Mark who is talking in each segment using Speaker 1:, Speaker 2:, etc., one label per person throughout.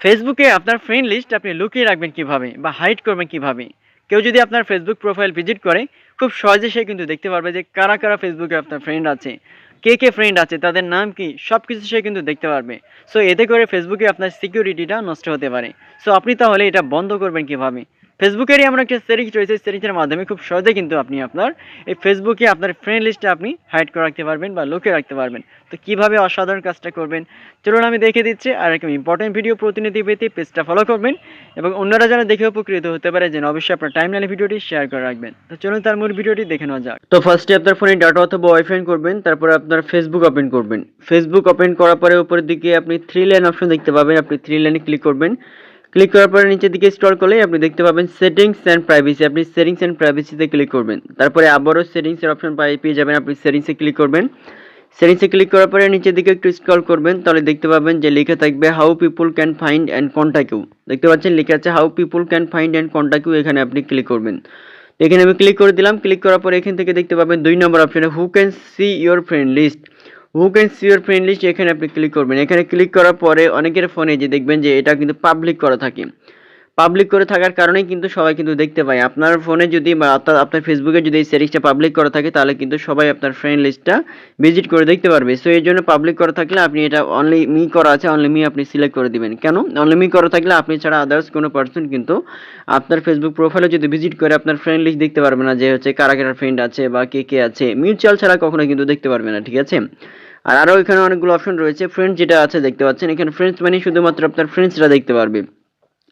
Speaker 1: ফেসবুকে আপনার friend list আপনি লুকিয়ে রাখবেন কীভাবে বা হাইড করবেন কীভাবে? কেউ যদি আপনার ফেসবুক প্রোফাইল ভিজিট করে, খুব সহজে সে কিন্তু দেখতে পারবে যে কারা কারা ফেসবুকে আপনার ফ্রেন্ড আছে, কে কে ফ্রেন্ড আছে, তাদের নাম কি সব কিছু সে কিন্তু দেখতে পারবে। সো এতে করে ফেসবুকে আপনার সিকিউরিটিটা নষ্ট হতে পারে। সো আপনি তাহলে এটা বন্ধ করবেন কীভাবে? ফেসবুকেরই এমন একটা সেটিংস রয়েছে সেটিংসের মাধ্যমে খুব সহজে কিন্তু আপনি আপনার এই ফেসবুকে আপনার ফ্রেন্ড লিস্টে আপনি হাইড করে রাখতে পারবেন বা লুকিয়ে রাখতে পারবেন। তো কীভাবে অসাধারণ কাজটা করবেন? চলুন আমি দেখে দিচ্ছি আর এরকম ইম্পর্টেন্ট ভিডিও প্রতিনিধি পেতে পেজটা ফলো করবেন এবং অন্যরা যেন দেখে উপকৃত হতে পারে, যেন অবশ্যই আপনার টাইম লাইনে ভিডিওটি শেয়ার করে রাখবেন। তো চলুন তার মূল ভিডিওটি দেখে নেওয়া যাক। তো ফার্স্টে আপনার ফোনে ডাটা অথবা ওয়াইফাই করবেন, তারপরে আপনার ফেসবুক ওপেন করবেন। ফেসবুক ওপেন করার পরে উপরের দিকে আপনি থ্রি লাইন অপশন দেখতে পাবেন, আপনি থ্রি লাইনে ক্লিক করবেন। ক্লিক করার পরে নিচের দিকে স্ক্রল করলে আপনি দেখতে পাবেন সেটিংস অ্যান্ড প্রাইভেসি আপনি সেটিংস অ্যান্ড প্রাইভেসিতে ক্লিক করবেন। তারপরে আবারও সেটিংসের অপশন পাই পেয়ে যাবেন। আপনি সেটিংসে ক্লিক করবেন। সেটিংসে ক্লিক করার পরে নিচের দিকে একটু স্ক্রল করবেন, তাহলে দেখতে পাবেন যে লেখা থাকবে how people can find and contact you দেখতে পাচ্ছেন লেখা আছে how people can find and contact you এখানে আপনি ক্লিক করবেন। এখানে আমি ক্লিক করে দিলাম। ক্লিক করার পরে এখান থেকে দেখতে পাবেন দুই নম্বর অপশনে who can see your friend list who can see your friend list এখানে আপনি ক্লিক করবেন। এখানে ক্লিক করার পরে অনেকের ফোনে যে দেখবেন যে এটা কিন্তু পাবলিক করা থাকে। পাবলিক করে থাকার কারণেই কিন্তু সবাই কিন্তু দেখতে পায়। আপনার ফোনে যদি বা আপনার ফেসবুকে যদি এই সেটিংসটা পাবলিক করা থাকে, তাহলে কিন্তু সবাই আপনার ফ্রেন্ড লিস্টটা ভিজিট করে দেখতে পারবে। সো এই জন্য পাবলিক করা থাকলে আপনি এটা অনলি মি করা আছে অনলি মি আপনি সিলেক্ট করে দিবেন। কেন? অনলি মি করা থাকলে আপনি ছাড়া আদার্স কোনো পার্সন কিন্তু আপনার ফেসবুক প্রোফাইলে যদি ভিজিট করে আপনার ফ্রেন্ড লিস্ট দেখতে পারবে না যে হচ্ছে কারা কারা ফ্রেন্ড আছে বা কে কে আছে। মিউচুয়াল ছাড়া কখনো কিন্তু দেখতে পারবে না, ঠিক আছে? আর আরও এখানে অনেকগুলো অপশন রয়েছে। ফ্রেন্ডস যেটা আছে দেখতে পাচ্ছেন, এখানে ফ্রেন্ডস মানে শুধুমাত্র আপনার ফ্রেন্ডসরা দেখতে পারবে।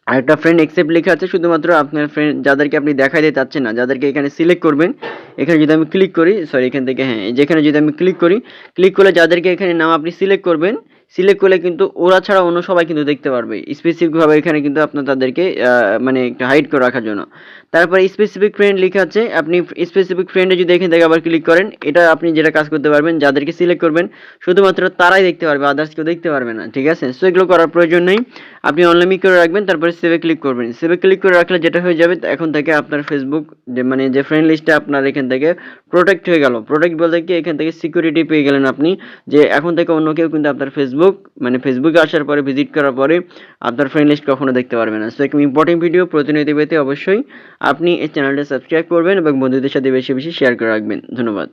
Speaker 1: আর একটা ফ্রেন্ড এক্সেপ্ট লেখা আছে, শুধুমাত্র আপনার ফ্রেন্ড যাদেরকে আপনি দেখা দিতে চাচ্ছেন না, যাদেরকে এখানে সিলেক্ট করবেন, এখানে যদি আমি ক্লিক করি সরি এখান থেকে হ্যাঁ যেখানে যদি আমি ক্লিক করি ক্লিক করলে যাদেরকে এখানে নাম আপনি সিলেক্ট করবেন সিলেক্ট করলে কিন্তু ওরা ছাড়া অন্য সবাই কিন্তু দেখতে পারবে। স্পেসিফিকভাবে এখানে কিন্তু আপনার তাদেরকে মানে একটা হাইড করে রাখার জন্য। তারপরে স্পেসিফিক ফ্রেন্ড লেখা আছে, আপনি স্পেসিফিক ফ্রেন্ডে যদি এখান থেকে আবার ক্লিক করেন, এটা আপনি যেটা কাজ করতে পারবেন, যাদেরকে সিলেক্ট করবেন, শুধুমাত্র তারাই দেখতে পারবে আদার্স কেউ দেখতে পারবে না, ঠিক আছে? সো এগুলো করার প্রয়োজন নেই। আপনি অনলাইন করে রাখবেন, তারপরে সেভে ক্লিক করবেন। সেভে ক্লিক করে রাখলে যেটা হয়ে যাবে, এখন থেকে আপনার ফেসবুক যে মানে যে ফ্রেন্ড লিস্টটা আপনার এখান থেকে প্রোটেক্ট হয়ে গেল। প্রোটেক্ট বলতে কি, এখান থেকে সিকিউরিটি পেয়ে গেলেন আপনি, যে এখন থেকে অন্য কেউ কিন্তু আপনার ফেসবুক মানে ফেসবুকে আসার পরে ভিজিট করার পরে আপনার ফ্রেন্ড লিস্ট কখনো দেখতে পারবে না। সো একদম ইম্পর্টেন্ট ভিডিও প্রতিনিধি পেতে অবশ্যই আপনি এই চ্যানেলটা সাবস্ক্রাইব করবেন এবং বন্ধুদের সাথে বেশি বেশি শেয়ার করে রাখবেন। ধন্যবাদ।